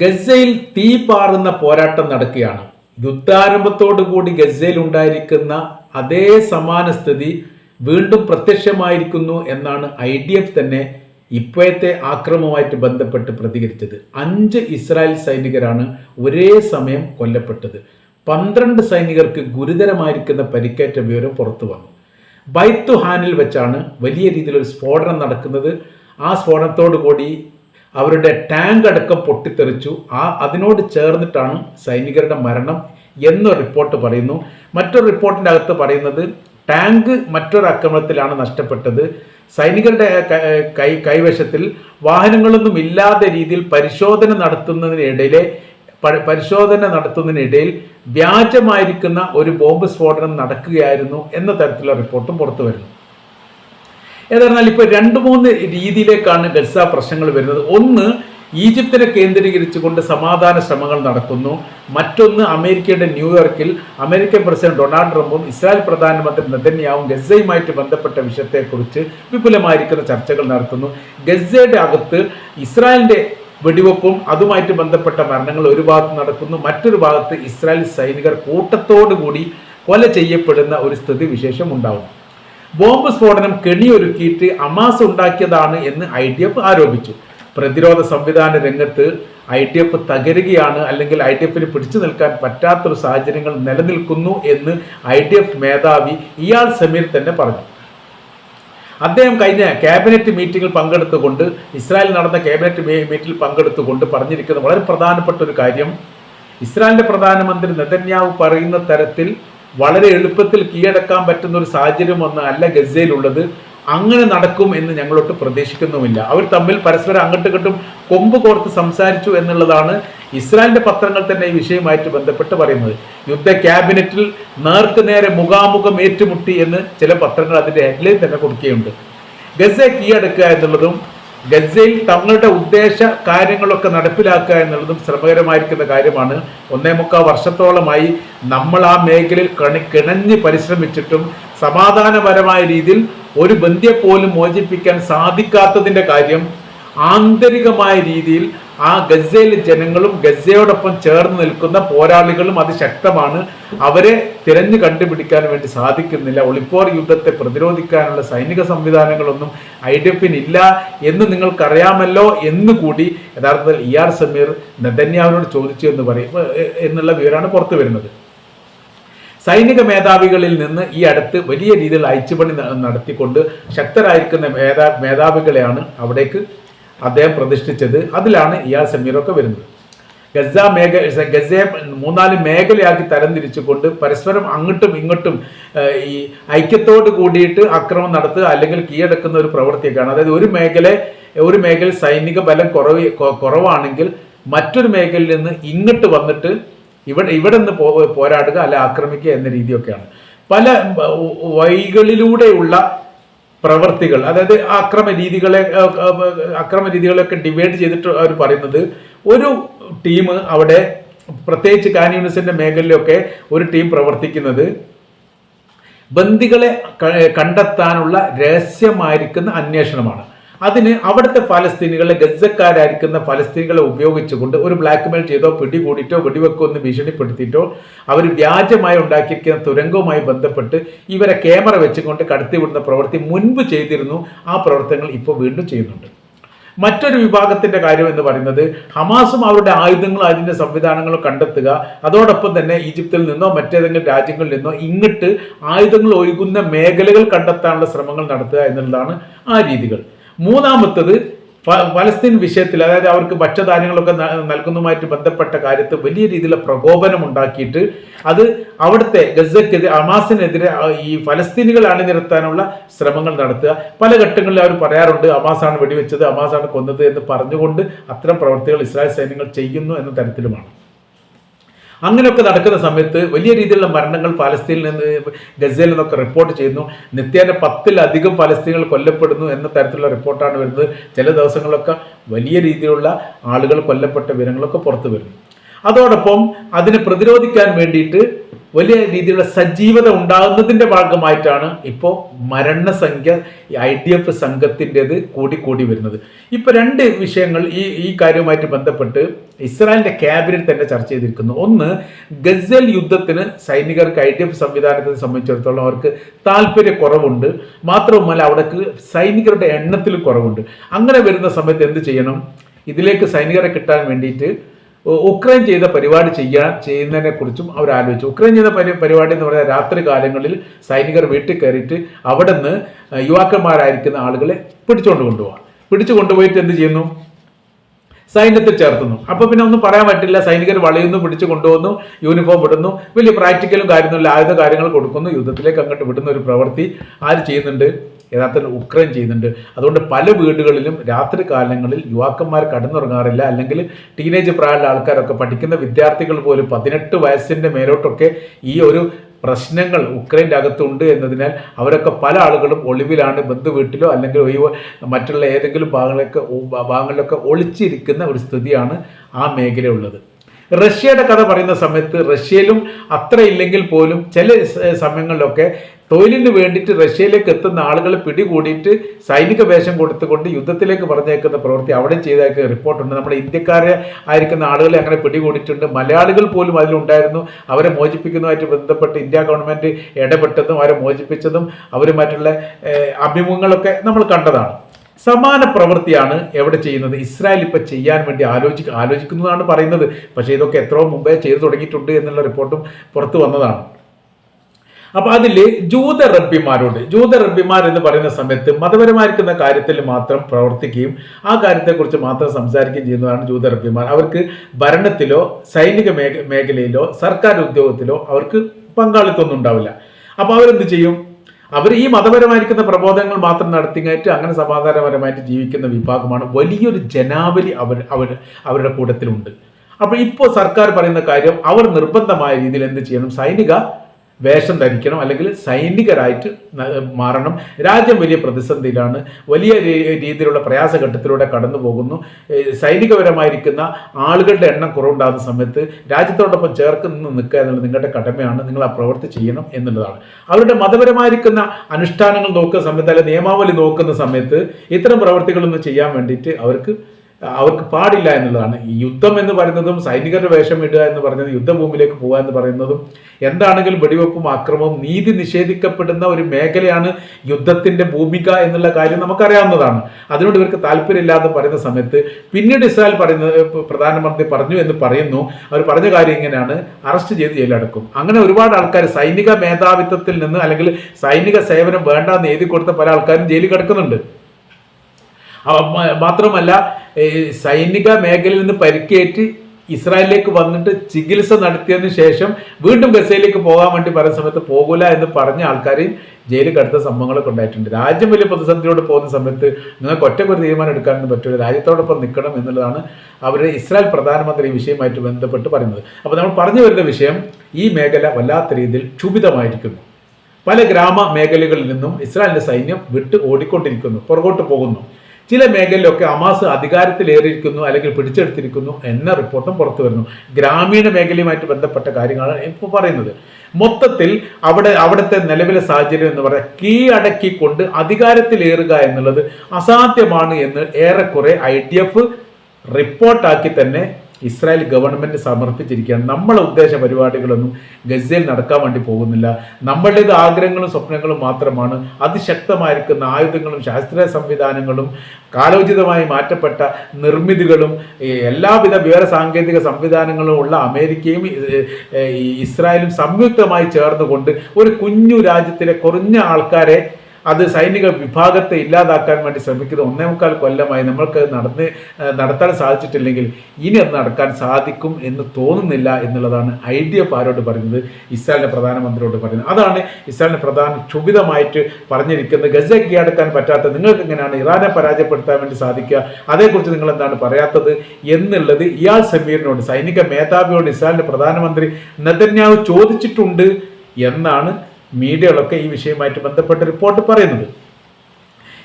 ഗസയിൽ തീ പാറുന്ന പോരാട്ടം നടക്കുകയാണ്. യുദ്ധാരംഭത്തോടുകൂടി ഗസയിൽ ഉണ്ടായിരിക്കുന്ന അതേ സമാന സ്ഥിതി വീണ്ടും പ്രത്യക്ഷമായിരിക്കുന്നു എന്നാണ് ഐ ഡി എഫ് തന്നെ ഇപ്പോഴത്തെ ആക്രമവുമായിട്ട് ബന്ധപ്പെട്ട് പ്രതികരിച്ചത്. അഞ്ച് ഇസ്രായേൽ സൈനികരാണ് ഒരേ സമയം കൊല്ലപ്പെട്ടത്. പന്ത്രണ്ട് സൈനികർക്ക് ഗുരുതരമായിരിക്കുന്ന പരിക്കേറ്റ വിവരം പുറത്തു വന്നു. ബൈത്തുഹാനിൽ വെച്ചാണ് വലിയ രീതിയിലൊരു സ്ഫോടനം നടക്കുന്നത്. ആ സ്ഫോടനത്തോടു കൂടി അവരുടെ ടാങ്ക് അടക്കം പൊട്ടിത്തെറിച്ചു. ആ അതിനോട് ചേർന്നിട്ടാണ് സൈനികരുടെ മരണം എന്ന റിപ്പോർട്ട് പറയുന്നു. മറ്റൊരു റിപ്പോർട്ടിന്റെ അകത്ത് പറയുന്നത് ടാങ്ക് മറ്റൊരു ആക്രമണത്തിലാണ് നഷ്ടപ്പെട്ടത്. സൈനികരുടെ കൈ കൈവശത്തിൽ വാഹനങ്ങളൊന്നും ഇല്ലാതെ രീതിയിൽ പരിശോധന നടത്തുന്നതിനിടയിലെ പരിശോധന നടത്തുന്നതിനിടയിൽ വ്യാജമായിരിക്കുന്ന ഒരു ബോംബ് സ്ഫോടനം നടക്കുകയായിരുന്നു എന്ന തരത്തിലുള്ള റിപ്പോർട്ടും പുറത്തു വരുന്നു ഏതായിരുന്നാൽ ഇപ്പോൾ രണ്ട് മൂന്ന് രീതിയിലേക്കാണ് ഗസ പ്രശ്നങ്ങൾ വരുന്നത്. ഒന്ന് ഈജിപ്തിനെ കേന്ദ്രീകരിച്ചുകൊണ്ട് സമാധാന ശ്രമങ്ങൾ നടക്കുന്നു. മറ്റൊന്ന് അമേരിക്കയുടെ ന്യൂയോർക്കിൽ അമേരിക്കൻ പ്രസിഡന്റ് ഡൊണാൾഡ് ട്രംപും ഇസ്രായേൽ പ്രധാനമന്ത്രി നെതന്യാവും ഗസയുമായിട്ട് ബന്ധപ്പെട്ട വിഷയത്തെക്കുറിച്ച് വിപുലമായിരിക്കുന്ന ചർച്ചകൾ നടത്തുന്നു. ഗസയുടെ അകത്ത് ഇസ്രായേലിന്റെ വെടിവെപ്പും അതുമായിട്ട് ബന്ധപ്പെട്ട മരണങ്ങൾ ഒരു ഭാഗത്ത് നടക്കുന്നു. മറ്റൊരു ഭാഗത്ത് ഇസ്രായേൽ സൈനികർ കൂട്ടത്തോടുകൂടി കൊല ചെയ്യപ്പെടുന്ന ഒരു സ്ഥിതി ഉണ്ടാവും ബോംബ് സ്ഫോടനം കെണിയൊരുക്കിയിട്ട് അമാസ് ഉണ്ടാക്കിയതാണ് എന്ന് ഐ ഡി എഫ് ആരോപിച്ചു. പ്രതിരോധ സംവിധാന രംഗത്ത് ഐ ഡി എഫ് തകരുകയാണ് അല്ലെങ്കിൽ ഐ ഡി എഫിന് പിടിച്ചു നിൽക്കാൻ പറ്റാത്തൊരു സാഹചര്യങ്ങൾ നിലനിൽക്കുന്നു എന്ന് ഐ ഡി എഫ് മേധാവി ഇയാൾ സമീർ തന്നെ പറഞ്ഞു. അദ്ദേഹം കഴിഞ്ഞ ക്യാബിനറ്റ് മീറ്റിംഗിൽ പങ്കെടുത്തുകൊണ്ട് ഇസ്രായേൽ നടന്ന ക്യാബിനറ്റ് മീറ്റിൽ പങ്കെടുത്തുകൊണ്ട് പറഞ്ഞിരിക്കുന്ന വളരെ പ്രധാനപ്പെട്ട ഒരു കാര്യം ഇസ്രായേലിന്റെ പ്രധാനമന്ത്രി നെതന്യാവ് പറയുന്ന തരത്തിൽ വളരെ എളുപ്പത്തിൽ കീഴടക്കാൻ പറ്റുന്ന ഒരു സാഹചര്യം ഒന്ന് അല്ല ഗസയിലുള്ളത്. അങ്ങനെ നടക്കും എന്ന് ഞങ്ങളൊട്ട് പ്രതീക്ഷിക്കുന്നുമില്ല. അവർ തമ്മിൽ പരസ്പരം അങ്ങോട്ടും ഇങ്ങോട്ടും കൊമ്പ് കോർത്ത് സംസാരിച്ചു എന്നുള്ളതാണ് ഇസ്രായേലിന്റെ പത്രങ്ങൾ തന്നെ ഈ വിഷയമായിട്ട് ബന്ധപ്പെട്ട് പറയുന്നത്. യുദ്ധ ക്യാബിനറ്റിൽ നേർക്ക് നേരെ മുഖാമുഖം ഏറ്റുമുട്ടി എന്ന് ചില പത്രങ്ങൾ അതിന്റെ ഹെഡ്ലൈൻ തന്നെ കൊടുക്കുകയുണ്ട്. ഗസ കീഴടക്കുക എന്നുള്ളതും ഗസയിൽ തങ്ങളുടെ ഉദ്ദേശ കാര്യങ്ങളൊക്കെ നടപ്പിലാക്കുക എന്നുള്ളതും ശ്രമകരമായിരിക്കുന്ന കാര്യമാണ്. ഒന്നേ മുക്കാൽ വർഷത്തോളമായി നമ്മൾ ആ മേഖലയിൽ കണി കിണഞ്ഞ് പരിശ്രമിച്ചിട്ടും സമാധാനപരമായ രീതിയിൽ ഒരു ബന്ധ്യെ പോലും മോചിപ്പിക്കാൻ സാധിക്കാത്തതിന്റെ കാര്യം ആന്തരികമായ രീതിയിൽ ആ ഗസയിലെ ജനങ്ങളും ഗസയോടൊപ്പം ചേർന്ന് നിൽക്കുന്ന പോരാളികളും അതിശക്തമാണ്. അവരെ തിരഞ്ഞു കണ്ടുപിടിക്കാൻ വേണ്ടി സാധിക്കുന്നില്ല. ഒളിപ്പോർ യുദ്ധത്തെ പ്രതിരോധിക്കാനുള്ള സൈനിക സംവിധാനങ്ങളൊന്നും ഐ ഡി എഫിനില്ല എന്ന് നിങ്ങൾക്കറിയാമല്ലോ എന്ന് കൂടി യഥാർത്ഥത്തിൽ ഇ ആർ സമീർ നദന്യാവിനോട് ചോദിച്ചു എന്ന് പറയും. എന്നുള്ള വിവരമാണ് പുറത്തു വരുന്നത്. സൈനിക മേധാവികളിൽ നിന്ന് ഈ അടുത്ത് വലിയ രീതിയിൽ അയച്ചുപണി നടത്തിക്കൊണ്ട് ശക്തരായിരിക്കുന്ന മേധാ മേധാവികളെയാണ് അവിടേക്ക് അദ്ദേഹം പ്രതിഷ്ഠിച്ചത് അതിലാണ് ഇയാൾ സമീറൊക്കെ വരുന്നത്. ഗസ മേഖ ഗസയെ മൂന്നാൽ മേഖലയാക്കി തരംതിരിച്ചുകൊണ്ട് പരസ്പരം അങ്ങോട്ടും ഇങ്ങോട്ടും ഈ ഐക്യത്തോട് കൂടിയിട്ട് അക്രമം നടത്തുക അല്ലെങ്കിൽ കീഴടക്കുന്ന ഒരു പ്രവൃത്തിയൊക്കെയാണ്. അതായത് ഒരു മേഖല ഒരു മേഖല സൈനിക ബലം കുറവ് കുറവാണെങ്കിൽ മറ്റൊരു മേഖലയിൽ നിന്ന് ഇങ്ങോട്ട് വന്നിട്ട് ഇവിടെ ഇവിടെ നിന്ന് പോരാടുക അല്ലെ ആക്രമിക്കുക എന്ന രീതിയൊക്കെയാണ്. പല വഴികളിലൂടെയുള്ള പ്രവർത്തികൾ അതായത് അക്രമ രീതികളെ അക്രമ രീതികളൊക്കെ ഡിവൈഡ് ചെയ്തിട്ട് അവർ പറയുന്നത് ഒരു ടീം അവിടെ പ്രത്യേകിച്ച് കാൻ യൂണിസിന്റെ മേഖലയിലൊക്കെ ഒരു ടീം പ്രവർത്തിക്കുന്നത് ബന്ദികളെ കണ്ടെത്താനുള്ള രഹസ്യമായിരിക്കുന്ന അന്വേഷണമാണ്. അതിന് അവിടുത്തെ ഫലസ്തീനികളെ ഗസക്കാരായിരിക്കുന്ന ഫലസ്തീനികളെ ഉപയോഗിച്ചുകൊണ്ട് ഒരു ബ്ലാക്ക് മെയിൽ ചെയ്തോ പിടികൂടിയിട്ടോ വെടിവെക്കോ എന്ന് ഭീഷണിപ്പെടുത്തിയിട്ടോ അവർ വ്യാജമായി ഉണ്ടാക്കിയിരിക്കുന്ന തുരങ്കവുമായി ബന്ധപ്പെട്ട് ഇവരെ ക്യാമറ വെച്ചുകൊണ്ട് കടത്തിവിടുന്ന പ്രവൃത്തി മുൻപ് ചെയ്തിരുന്നു. ആ പ്രവർത്തനങ്ങൾ ഇപ്പോൾ വീണ്ടും ചെയ്യുന്നുണ്ട്. മറ്റൊരു വിഭാഗത്തിന്റെ കാര്യം എന്ന് പറയുന്നത് ഹമാസും അവരുടെ ആയുധങ്ങളും അതിന്റെ സംവിധാനങ്ങളും കണ്ടെത്തുക അതോടൊപ്പം തന്നെ ഈജിപ്തിൽ നിന്നോ മറ്റേതെങ്കിലും രാജ്യങ്ങളിൽ നിന്നോ ഇങ്ങോട്ട് ആയുധങ്ങൾ ഒഴുകുന്ന മേഖലകൾ കണ്ടെത്താനുള്ള ശ്രമങ്ങൾ നടത്തുക എന്നുള്ളതാണ് ആ രീതികൾ. മൂന്നാമത്തത് പലസ്തീൻ വിഷയത്തിൽ അതായത് അവർക്ക് ഭക്ഷ്യധാന്യങ്ങളൊക്കെ നൽകുന്നതുമായിട്ട് ബന്ധപ്പെട്ട കാര്യത്തിൽ വലിയ രീതിയിലുള്ള പ്രകോപനം ഉണ്ടാക്കിയിട്ട് അത് അവിടുത്തെ ഗസക്കെതിരെ അമാസിനെതിരെ ഈ ഫലസ്തീനികൾ അണിനിരത്താനുള്ള ശ്രമങ്ങൾ നടത്തുക. പല ഘട്ടങ്ങളിൽ അവർ പറയാറുണ്ട് അമാസാണ് വെടിവെച്ചത് അമാസാണ് കൊന്നത് എന്ന് പറഞ്ഞുകൊണ്ട് അത്തരം പ്രവർത്തികൾ ഇസ്രായേൽ സൈന്യങ്ങൾ ചെയ്യുന്നു എന്ന തരത്തിലുമാണ്. അങ്ങനെയൊക്കെ നടക്കുന്ന സമയത്ത് വലിയ രീതിയിലുള്ള മരണങ്ങൾ ഫലസ്തീനിൽ നിന്ന് ഗസയിൽ നിന്നൊക്കെ റിപ്പോർട്ട് ചെയ്യുന്നു. നിത്യേന പത്തിലധികം പലസ്തീനികൾ കൊല്ലപ്പെടുന്നു എന്ന തരത്തിലുള്ള റിപ്പോർട്ടാണ് വരുന്നത്. ചില ദിവസങ്ങളിലൊക്കെ വലിയ രീതിയിലുള്ള ആളുകൾ കൊല്ലപ്പെട്ട വിവരങ്ങളൊക്കെ പുറത്തു വരുന്നു. അതോടൊപ്പം അതിനെ പ്രതിരോധിക്കാൻ വേണ്ടിയിട്ട് വലിയ രീതിയിലുള്ള സജീവത ഉണ്ടാകുന്നതിന്റെ ഭാഗമായിട്ടാണ് ഇപ്പോൾ മരണസംഖ്യ ഐ ഡി എഫ് കൂടി കൂടി വരുന്നത്. ഇപ്പോൾ രണ്ട് വിഷയങ്ങൾ ഈ ഈ കാര്യവുമായിട്ട് ബന്ധപ്പെട്ട് ഇസ്രായേലിന്റെ ക്യാബിനറ്റ് തന്നെ ചർച്ച ചെയ്തിരിക്കുന്നു. ഒന്ന് ഗസൽ യുദ്ധത്തിന് സൈനികർക്ക് ഐ ഡി എഫ് സംവിധാനത്തെ സംബന്ധിച്ചിടത്തോളം അവർക്ക് താല്പര്യക്കുറവുണ്ട് മാത്രവുമല്ല അവിടേക്ക് സൈനികരുടെ എണ്ണത്തിൽ കുറവുണ്ട്. അങ്ങനെ വരുന്ന സമയത്ത് എന്ത് ചെയ്യണം? ഇതിലേക്ക് സൈനികരെ കിട്ടാൻ വേണ്ടിയിട്ട് ഉക്രൈൻ ചെയ്ത പരിപാടി ചെയ്യാൻ ചെയ്യുന്നതിനെ കുറിച്ചും അവർ ആലോചിച്ചു. ഉക്രൈൻ ചെയ്ത പരി പരിപാടി എന്ന് പറഞ്ഞാൽ രാത്രി കാലങ്ങളിൽ സൈനികർ വീട്ടിൽ കയറിയിട്ട് അവിടെ നിന്ന് യുവാക്കന്മാരായിരിക്കുന്ന ആളുകളെ പിടിച്ചുകൊണ്ട് കൊണ്ടുപോകാം പിടിച്ചു കൊണ്ടുപോയിട്ട് എന്ത് ചെയ്യുന്നു? സൈന്യത്തിൽ ചേർത്തുന്നു. അപ്പൊ പിന്നെ ഒന്നും പറയാൻ പറ്റില്ല. സൈനികർ വളയുന്നു പിടിച്ചു കൊണ്ടുപോകുന്നു യൂണിഫോം ഇടുന്നു. വലിയ പ്രാക്ടിക്കലും കാര്യമൊന്നുമില്ല ആയുധ കാര്യങ്ങൾ കൊടുക്കുന്നു. യുദ്ധത്തിലേക്ക് അങ്ങോട്ട് വിടുന്ന ഒരു പ്രവൃത്തി ആര് ചെയ്യുന്നുണ്ട്? യഥാർത്ഥത്തിൽ ഉക്രൈൻ ചെയ്യുന്നുണ്ട്. അതുകൊണ്ട് പല വീടുകളിലും രാത്രി കാലങ്ങളിൽ യുവാക്കന്മാർ കടന്നുറങ്ങാറില്ല. അല്ലെങ്കിൽ ടീനേജ് പ്രായമുള്ള ആൾക്കാരൊക്കെ പഠിക്കുന്ന വിദ്യാർത്ഥികൾ പോലും പതിനെട്ട് വയസ്സിന്റെ മേലോട്ടൊക്കെ ഈ ഒരു പ്രശ്നങ്ങൾ ഉക്രൈന്റെ അകത്തുണ്ട് എന്നതിനാൽ അവരൊക്കെ പല ആളുകളും ഒളിവിലാണ് ബന്ധു വീട്ടിലോ അല്ലെങ്കിൽ ഒഴിവ് മറ്റുള്ള ഏതെങ്കിലും ഭാഗങ്ങളൊക്കെ ഭാഗങ്ങളിലൊക്കെ ഒളിച്ചിരിക്കുന്ന ഒരു സ്ഥിതിയാണ് ആ മേഖലയുള്ളത്. റഷ്യയുടെ കഥ പറയുന്ന സമയത്ത് റഷ്യയിലും അത്ര ഇല്ലെങ്കിൽ പോലും ചില സമയങ്ങളിലൊക്കെ തൊഴിലിന് വേണ്ടിയിട്ട് റഷ്യയിലേക്ക് എത്തുന്ന ആളുകൾ പിടികൂടിയിട്ട് സൈനിക വേഷം കൊടുത്തുകൊണ്ട് യുദ്ധത്തിലേക്ക് പറഞ്ഞേക്കുന്ന പ്രവൃത്തി അവിടെ ചെയ്തേക്ക് റിപ്പോർട്ടുണ്ട് നമ്മുടെ ഇന്ത്യക്കാരെ ആയിരിക്കുന്ന ആളുകളെ അങ്ങനെ പിടികൂടിയിട്ടുണ്ട്. മലയാളികൾ പോലും അതിലുണ്ടായിരുന്നു. അവരെ മോചിപ്പിക്കുന്നതുമായിട്ട് ബന്ധപ്പെട്ട് ഇന്ത്യ ഗവൺമെന്റ് ഇടപെട്ടതും അവരെ മോചിപ്പിച്ചതും അവരുമായിട്ടുള്ള അഭിമുഖങ്ങളൊക്കെ നമ്മൾ കണ്ടതാണ്. സമാന പ്രവൃത്തിയാണ് എവിടെ ചെയ്യുന്നത്? ഇസ്രായേൽ ഇപ്പം ചെയ്യാൻ വേണ്ടി ആലോചി ആലോചിക്കുന്നതാണ് പറയുന്നത്. പക്ഷേ ഇതൊക്കെ എത്രയോ മുമ്പേ ചെയ്തു തുടങ്ങിയിട്ടുണ്ട് എന്നുള്ള റിപ്പോർട്ടും പുറത്തു വന്നതാണ്. അപ്പൊ അതിൽ ജൂത റബ്ബിമാരോട് ജൂത റബ്ബിമാർ എന്ന് പറയുന്ന സമയത്ത് മതപരമായിരിക്കുന്ന കാര്യത്തിൽ മാത്രം പ്രവർത്തിക്കുകയും ആ കാര്യത്തെക്കുറിച്ച് മാത്രം സംസാരിക്കുകയും ചെയ്യുന്നതാണ് ജൂത റബ്ബിമാർ അവർക്ക് ഭരണത്തിലോ സൈനിക മേഖ മേഖലയിലോ സർക്കാർ ഉദ്യോഗത്തിലോ അവർക്ക് പങ്കാളിത്തമൊന്നും ഉണ്ടാവില്ല. അപ്പൊ അവരെന്ത് ചെയ്യും? അവർ ഈ മതപരമായിരിക്കുന്ന പ്രബോധനങ്ങൾ മാത്രം നടത്തിയിട്ട് അങ്ങനെ സമാധാനപരമായിട്ട് ജീവിക്കുന്ന വിഭാഗമാണ്. വലിയൊരു ജനാവലി അവർ അവർ അവരുടെ കൂട്ടത്തിലുണ്ട്. അപ്പോൾ ഇപ്പോൾ സർക്കാർ പറയുന്ന കാര്യം അവർ നിർബന്ധമായ രീതിയിൽ എന്ത് ചെയ്യണം? സൈനിക വേഷം ധരിക്കണം അല്ലെങ്കിൽ സൈനികരായിട്ട് മാറണം. രാജ്യം വലിയ പ്രതിസന്ധിയിലാണ്. വലിയ രീതിയിലുള്ള പ്രയാസഘട്ടത്തിലൂടെ കടന്നു പോകുന്നു. സൈനികപരമായിരിക്കുന്ന ആളുകളുടെ എണ്ണം കുറവുണ്ടാകുന്ന സമയത്ത് രാജ്യത്തോടൊപ്പം ചേർക്കുന്ന നിൽക്കുക എന്നുള്ളത് നിങ്ങളുടെ കടമയാണ്. നിങ്ങൾ ആ പ്രവൃത്തി ചെയ്യണം എന്നുള്ളതാണ്. അവരുടെ മതപരമായിരിക്കുന്ന അനുഷ്ഠാനങ്ങൾ നോക്കുന്ന സമയത്ത് അല്ലെങ്കിൽ നിയമാവലി നോക്കുന്ന സമയത്ത് ഇത്തരം പ്രവൃത്തികളൊന്നും ചെയ്യാൻ വേണ്ടിയിട്ട് അവർക്ക് അവർക്ക് പാടില്ല എന്നുള്ളതാണ്. ഈ യുദ്ധം എന്ന് പറയുന്നതും സൈനികരുടെ വേഷം ഇടുക എന്ന് പറയുന്നത് യുദ്ധഭൂമിയിലേക്ക് പോകുക എന്ന് പറയുന്നതും എന്താണെങ്കിലും വെടിവെപ്പും ആക്രമവും നീതി നിഷേധിക്കപ്പെടുന്ന ഒരു മേഖലയാണ് യുദ്ധത്തിന്റെ ഭൂമിക എന്നുള്ള കാര്യം നമുക്കറിയാവുന്നതാണ്. അതിനോട് ഇവർക്ക് താല്പര്യമില്ലാതെ പറയുന്ന സമയത്ത് പിന്നീട് ഇസ്രായേൽ പറയുന്നത് പ്രധാനമന്ത്രി പറഞ്ഞു എന്ന് പറയുന്നു. അവർ പറഞ്ഞ കാര്യം ഇങ്ങനെയാണ്. അറസ്റ്റ് ചെയ്ത് ജയിലടക്കും അങ്ങനെ ഒരുപാട് ആൾക്കാർ സൈനിക മേധാവിത്വത്തിൽ നിന്ന് അല്ലെങ്കിൽ സൈനിക സേവനം വേണ്ടാന്ന് എഴുതി കൊടുത്ത പല ആൾക്കാരും ജയിലിൽ കിടക്കുന്നുണ്ട്. മാത്രമല്ല സൈനിക മേഖലയിൽ നിന്ന് പരിക്കേറ്റ് ഇസ്രായേലിലേക്ക് വന്നിട്ട് ചികിത്സ നടത്തിയതിനു ശേഷം വീണ്ടും ഗസയിലേക്ക് പോകാൻ വേണ്ടി പറയുന്ന സമയത്ത് പോകില്ല എന്ന് പറഞ്ഞ ആൾക്കാരെയും ജയിലിൽ കടുത്ത സംഭവങ്ങളൊക്കെ ഉണ്ടായിട്ടുണ്ട്. രാജ്യം വലിയ പ്രതിസന്ധിയോട് പോകുന്ന സമയത്ത് നിങ്ങൾക്ക് ഒറ്റക്കൊരു തീരുമാനം എടുക്കാനൊന്നും പറ്റില്ല രാജ്യത്തോടൊപ്പം നിൽക്കണം എന്നുള്ളതാണ് അവർ ഇസ്രായേൽ പ്രധാനമന്ത്രി ഈ വിഷയമായിട്ട് ബന്ധപ്പെട്ട് പറയുന്നത്. അപ്പോൾ നമ്മൾ പറഞ്ഞു വരുന്ന വിഷയം ഈ മേഖല വല്ലാത്ത രീതിയിൽ ക്ഷുഭിതമായിരിക്കുന്നു. പല ഗ്രാമ മേഖലകളിൽ നിന്നും ഇസ്രായേലിന്റെ സൈന്യം വിട്ട് ഓടിക്കൊണ്ടിരിക്കുന്നു പുറകോട്ട് പോകുന്നു. ചില മേഖലയിലൊക്കെ അമാസ് അധികാരത്തിലേറിയിരിക്കുന്നു അല്ലെങ്കിൽ പിടിച്ചെടുത്തിരിക്കുന്നു എന്ന റിപ്പോർട്ടും പുറത്തു വരുന്നു. ഗ്രാമീണ മേഖലയുമായിട്ട് ബന്ധപ്പെട്ട കാര്യങ്ങളാണ് ഇപ്പോൾ പറയുന്നത്. മൊത്തത്തിൽ അവിടെ അവിടുത്തെ നിലവിലെ സാഹചര്യം എന്ന് പറയാൻ കീഴടക്കിക്കൊണ്ട് അധികാരത്തിലേറുക എന്നുള്ളത് അസാധ്യമാണ് എന്ന് ഏറെക്കുറെ ഐ ഡി എഫ് റിപ്പോർട്ടാക്കി തന്നെ ഇസ്രായേൽ ഗവൺമെന്റ് സമർപ്പിച്ചിരിക്കുകയാണ്. നമ്മളെ ഉദ്ദേശ പരിപാടികളൊന്നും ഗസയിൽ നടക്കാൻ വേണ്ടി പോകുന്നില്ല. നമ്മളുടേത് ആഗ്രഹങ്ങളും സ്വപ്നങ്ങളും മാത്രമാണ്. അതിശക്തമായിരിക്കുന്ന ആയുധങ്ങളും ശാസ്ത്രീയ സംവിധാനങ്ങളും കാലോചിതമായി മാറ്റപ്പെട്ട നിർമ്മിതികളും എല്ലാവിധ വിവര സാങ്കേതിക സംവിധാനങ്ങളും ഉള്ള അമേരിക്കയും ഇസ്രായേലും സംയുക്തമായി ചേർന്നുകൊണ്ട് ഒരു കുഞ്ഞു രാജ്യത്തിലെ കുറഞ്ഞ ആൾക്കാരെ അത് സൈനിക വിഭാഗത്തെ ഇല്ലാതാക്കാൻ വേണ്ടി ശ്രമിക്കുന്ന ഒന്നേ മുക്കാൽ കൊല്ലമായി നമ്മൾക്ക് നടന്ന് നടത്താൻ സാധിച്ചിട്ടില്ലെങ്കിൽ ഇനി അത് നടക്കാൻ സാധിക്കും എന്ന് തോന്നുന്നില്ല എന്നുള്ളതാണ് ഐ ഡി എഫ് ആരോട് പറയുന്നത് ഇസ്രായേലിന്റെ പ്രധാനമന്ത്രിയോട് പറയുന്നത്. അതാണ് ഇസ്രായേലിന്റെ പ്രധാന ക്ഷുഭിതമായിട്ട് പറഞ്ഞിരിക്കുന്നത്. ഗസ കീഴടക്കാൻ പറ്റാത്ത നിങ്ങൾക്ക് എങ്ങനെയാണ് ഇറാനെ പരാജയപ്പെടുത്താൻ വേണ്ടി സാധിക്കുക? അതേക്കുറിച്ച് നിങ്ങൾ എന്താണ് പറയാത്തത് എന്നുള്ളത് ഇയാൾ സമീറിനോട് സൈനിക മേധാവിയോട് ഇസ്രായേലിന്റെ പ്രധാനമന്ത്രി നെതന്യാവ് ചോദിച്ചിട്ടുണ്ട് എന്നാണ് മീഡിയകളൊക്കെ ഈ വിഷയവുമായിട്ട് ബന്ധപ്പെട്ട റിപ്പോർട്ട് പറയുന്നത്.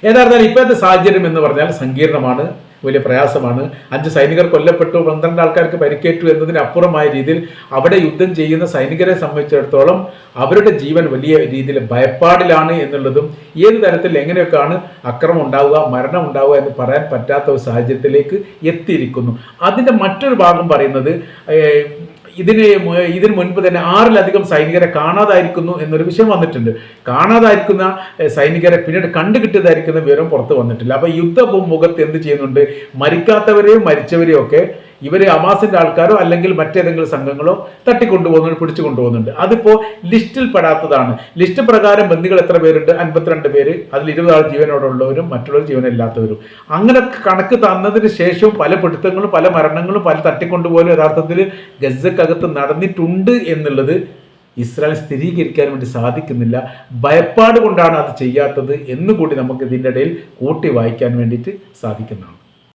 ഏതായിരുന്നാലും ഇപ്പോഴത്തെ സാഹചര്യം എന്ന് പറഞ്ഞാൽ സങ്കീർണമാണ് വലിയ പ്രയാസമാണ്. അഞ്ച് സൈനികർ കൊല്ലപ്പെട്ടു പന്ത്രണ്ട് ആൾക്കാർക്ക് പരിക്കേറ്റു എന്നതിനപ്പുറമായ രീതിയിൽ അവിടെ യുദ്ധം ചെയ്യുന്ന സൈനികരെ സംബന്ധിച്ചിടത്തോളം അവരുടെ ജീവൻ വലിയ രീതിയിൽ ഭയപ്പാടിലാണ് എന്നുള്ളതും ഏത് തരത്തിൽ എങ്ങനെയൊക്കെയാണ് അക്രമം ഉണ്ടാവുക മരണം ഉണ്ടാവുക എന്ന് പറയാൻ പറ്റാത്ത ഒരു സാഹചര്യത്തിലേക്ക് എത്തിയിരിക്കുന്നു. അതിന്റെ മറ്റൊരു ഭാഗം പറയുന്നത് ഇതിന് ഇതിനു മുൻപ് തന്നെ ആറിലധികം സൈനികരെ കാണാതായിരിക്കുന്നു എന്നൊരു വിഷയം വന്നിട്ടുണ്ട്. കാണാതായിരിക്കുന്ന സൈനികരെ പിന്നീട് കണ്ടുകിട്ടിയതായിരിക്കുന്ന വിവരം പുറത്ത് വന്നിട്ടില്ല. അപ്പൊ യുദ്ധ മുഖത്ത് എന്ത് ചെയ്യുന്നുണ്ട്? മരിക്കാത്തവരെയും മരിച്ചവരെയും ഒക്കെ ഇവർ അമാസിന്റെ ആൾക്കാരോ അല്ലെങ്കിൽ മറ്റേതെങ്കിലും സംഘങ്ങളോ തട്ടിക്കൊണ്ടുപോകുന്നു പിടിച്ചു കൊണ്ടുപോകുന്നുണ്ട് അതിപ്പോ ലിസ്റ്റിൽ പെടാത്തതാണ്. ലിസ്റ്റ് പ്രകാരം ബന്ധികൾ എത്ര പേരുണ്ട്? അൻപത്തിരണ്ട് പേര്. അതിൽ ഇരുപത് ആൾ ജീവനോടുള്ളവരും മറ്റുള്ളവർ ജീവനില്ലാത്തവരും. അങ്ങനെ കണക്ക് തന്നതിന് ശേഷവും പല പിടുത്തങ്ങളും പല മരണങ്ങളും പല തട്ടിക്കൊണ്ടുപോലും യഥാർത്ഥത്തിൽ ഗസക്കകത്ത് നടന്നിട്ടുണ്ട് എന്നുള്ളത് ഇസ്രായേൽ സ്ഥിരീകരിക്കാൻ വേണ്ടി സാധിക്കുന്നില്ല. ഭയപ്പാട് കൊണ്ടാണ് അത് ചെയ്യാത്തത് എന്നുകൂടി നമുക്ക് ഇതിന്റെ ഇടയിൽ കൂട്ടി വായിക്കാൻ വേണ്ടിയിട്ട് സാധിക്കുന്നതാണ്.